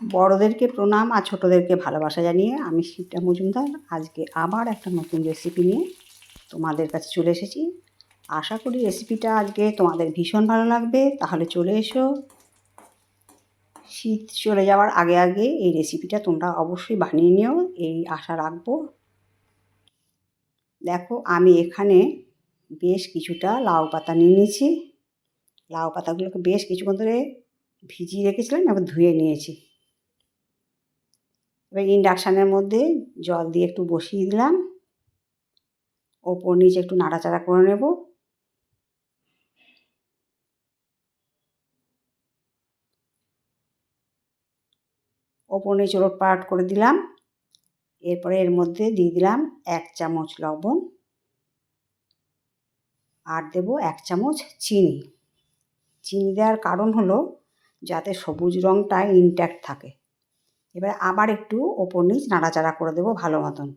বড়োদেরকে প্রণাম আর ছোটোদেরকে ভালোবাসা জানিয়ে আমি শিবটা মজুমদার। আজকে আবার একটা নতুন রেসিপি নিয়ে তোমাদের কাছে চলে এসেছি। আশা করি রেসিপিটা আজকে তোমাদের ভীষণ ভালো লাগবে। তাহলে চলে এসো। শীত চলে যাওয়ার আগে আগে এই রেসিপিটা তোমরা অবশ্যই বানিয়ে নিও। এই আশা রাখব। দেখো, আমি এখানে বেশ কিছুটা লাউ পাতা নিয়ে নিয়েছি। লাউ পাতাগুলোকে বেশ কিছুক্ষণ ধরে ভিজিয়ে রেখেছিলাম, এবার ধুয়ে নিয়েছি। এবার ইন্ডাকশানের মধ্যে জল দিয়ে একটু বসিয়ে দিলাম। ওপর নিচে একটু নাড়াচাড়া করে নেব। ওপর নিচে ওলট পালট করে দিলাম। এরপরে এর মধ্যে দিয়ে দিলাম এক চামচ লবণ। আর দেব এক চামচ চিনি। চিনি দেওয়ার কারণ হলো যাতে সবুজ রঙটা ইনট্যাক্ট থাকে। এবার আবার একটু ওপর নিচ নাড়াচাড়া করে দেবো ভালো মতন।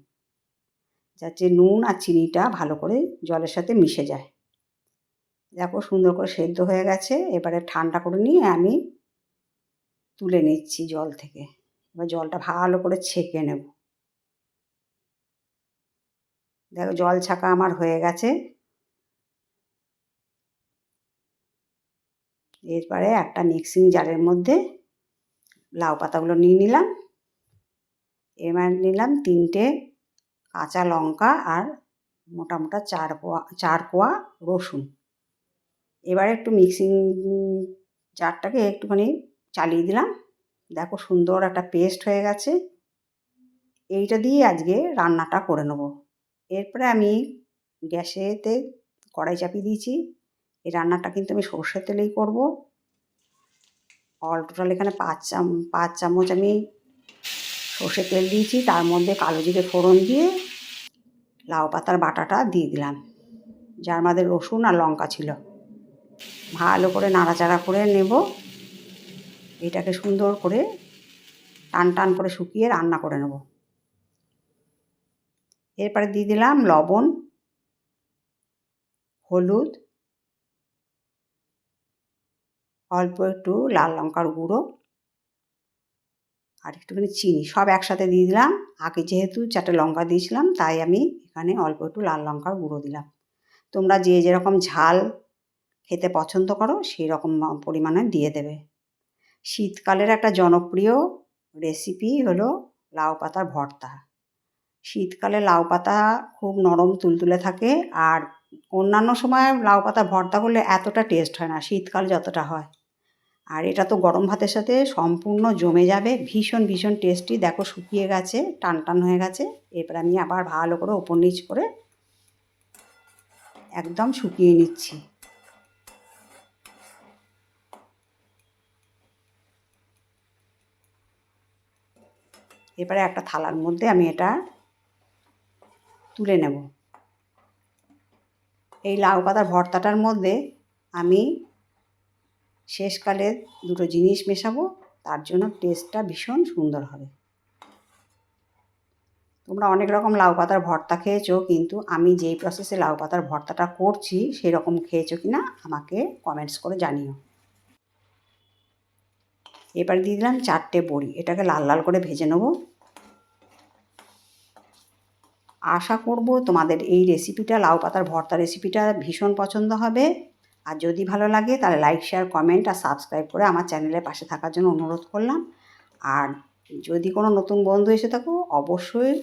যাতে নুন আর চিনিটা ভালো করে জলের সাথে মিশে যায়। দেখো সুন্দর করে সেদ্ধ হয়ে গেছে। এবারে ঠান্ডা করে নিয়ে আমি তুলে নিচ্ছি জল থেকে। এবার জলটা ভালো করে ছেঁকে নেব। দেখো জল ছাঁকা আমার হয়ে গেছে। এরপরে একটা মিক্সিং জারের মধ্যে লাউ পাতাগুলো নিয়ে নিলাম। এবার নিলাম তিনটে কাঁচা লঙ্কা আর মোটা মোটা চার কোয়া চার কোয়া রসুন। এবার একটু মিক্সিং জারটাকে একটুখানি চালিয়ে দিলাম। দেখো সুন্দর একটা পেস্ট হয়ে গেছে। এইটা দিয়ে আজকে রান্নাটা করে নেব। এরপরে আমি গ্যাসেতে কড়াই চাপিয়ে দিয়েছি। এই রান্নাটা কিন্তু আমি সর্ষের তেলেই করব। অল টোটাল এখানে পাঁচ চাম, পাঁচ চামচ আমি সর্ষের তেল দিয়েছি, তার মধ্যে কালো জিরে ফোড়ন দিয়ে লাউ পাতার বাটাটা দিয়ে দিলাম। যার মধ্যে রসুন আর লঙ্কা ছিল। ভালো করে নাড়াচাড়া করে নেব। এটাকে সুন্দর করে টান টান করে শুকিয়ে রান্না করে নেব। এরপরে দিয়ে দিলাম লবণ, হলুদ অল্প একটু লাল লঙ্কার গুঁড়ো আর একটুখানি চিনি, সব একসাথে দিয়ে দিলাম। আগে যেহেতু চারটে লঙ্কা দিয়েছিলাম, তাই আমি এখানে অল্প একটু লাল লঙ্কার গুঁড়ো দিলাম। তোমরা যে যেরকম ঝাল খেতে পছন্দ করো সেই রকম পরিমাণে দিয়ে দেবে। শীতকালের একটা জনপ্রিয় রেসিপি হলো লাউ পাতার ভর্তা। শীতকালে লাউ পাতা খুব নরম তুলতুলে থাকে আর অন্যান্য সময় লাউ পাতা ভর্তা করলে এতটা টেস্ট হয় না, শীতকাল যতটা হয়। আর এটা তো গরম ভাতের সাথে সম্পূর্ণ জমে যাবে, ভীষণ ভীষণ টেস্টি দেখো শুকিয়ে গেছে, টান টান হয়ে গেছে। এরপর আমি আবার ভালো করে ওপর নিচ করে একদম শুকিয়ে নিচ্ছি। এবারে একটা থালার মধ্যে আমি এটা তুলে নেব। এই লাউ পাতার ভর্তাটার মধ্যে আমি শেষকালে দুটো জিনিস মেশাবো, তার জন্য টেস্টটা ভীষণ সুন্দর হবে। তোমরা অনেক রকম লাউ পাতার ভর্তা খেয়েছো, কিন্তু আমি যেই প্রসেসে লাউ পাতার ভর্তাটা করছি সেই রকম খেয়েছো কি না আমাকে কমেন্টস করে জানিও। এবার দিয়ে দিলাম চারটে বড়ি, এটাকে লাল লাল করে ভেজে নেব। আশা করব তোমাদের এই রেসিপিটা লাউ পাতার ভর্তা রেসিপিটা ভীষণ পছন্দ হবে। আর যদি ভালো লাগে তাহলে লাইক শেয়ার কমেন্ট আর সাবস্ক্রাইব করে আমার চ্যানেলের পাশে থাকার জন্য অনুরোধ করলাম। আর যদি কোনো নতুন বন্ধু এসে থাকো, অবশ্যই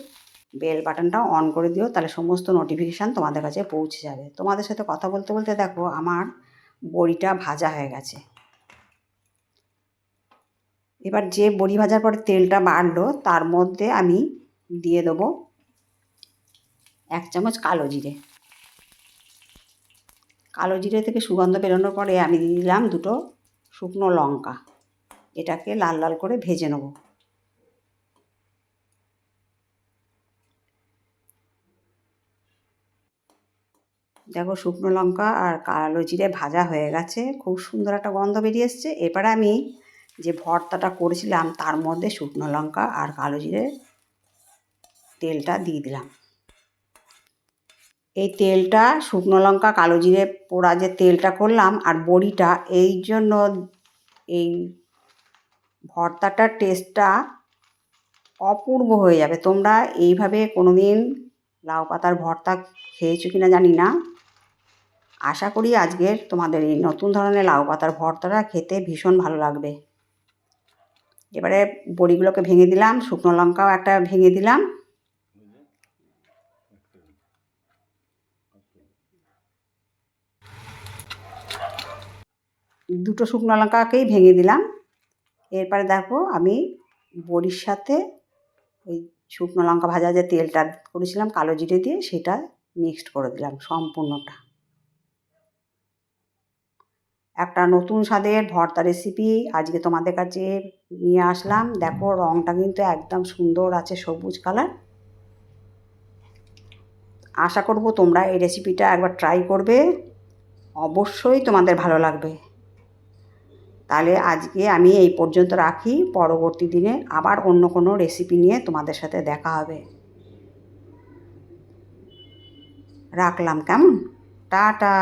বেল বাটনটা অন করে দিও, তাহলে সমস্ত নোটিফিকেশান তোমাদের কাছে পৌঁছে যাবে। তোমাদের সাথে কথা বলতে বলতে দেখো আমার বড়িটা ভাজা হয়ে গেছে। এবার যে বড়ি ভাজার পরে তেলটা বাড়লো, তার মধ্যে আমি দিয়ে দেবো এক চামচ কালো জিরে। কালো জিরে থেকে সুগন্ধ বেরোনোর পরে আমি দিয়ে দিলাম দুটো শুকনো লঙ্কা। এটাকে লাল লাল করে ভেজে নেব। দেখো শুকনো লঙ্কা আর কালো জিরে ভাজা হয়ে গেছে। খুব সুন্দর একটা গন্ধ বেরিয়ে এসছে। এবারে আমি যে ভর্তাটা করেছিলাম তার মধ্যে শুকনো লঙ্কা আর কালো জিরে তেলটা দিয়ে দিলাম। এই তেলটা শুকনো লঙ্কা, কালো জিরে পোড়া যে তেলটা করলাম আর বড়িটা, এই জন্য এই ভর্তাটার টেস্টটা অপূর্ব হয়ে যাবে। তোমরা এইভাবে কোনো দিন লাউ পাতার ভর্তা খেয়েছো কি না জানি না। আশা করি আজকের তোমাদের এই নতুন ধরনের লাউ পাতার ভর্তাটা খেতে ভীষণ ভালো লাগবে। এবারে বড়িগুলোকে ভেঙে দিলাম, শুকনো লঙ্কাও একটা ভেঙে দিলাম। দুটো শুকনো লঙ্কাকেই ভেঙে দিলাম। এরপরে দেখো আমি বড়ির সাথে ওই শুকনো লঙ্কা ভাজা যে তেলটা করেছিলাম কালো জিরে দিয়ে সেটা মিক্সড করে দিলাম সম্পূর্ণটা। একটা নতুন স্বাদের ভর্তা রেসিপি আজকে তোমাদের কাছে নিয়ে আসলাম। দেখো রঙটা কিন্তু একদম সুন্দর আছে সবুজ কালার আশা করব তোমরা এই রেসিপিটা একবার ট্রাই করবে। অবশ্যই তোমাদের ভালো লাগবে। তাহলে আজকে আমি এই পর্যন্ত রাখি। পরবর্তী দিনে আবার অন্য কোনো রেসিপি নিয়ে তোমাদের সাথে দেখা হবে। রাখলাম, কেমন? টাটা!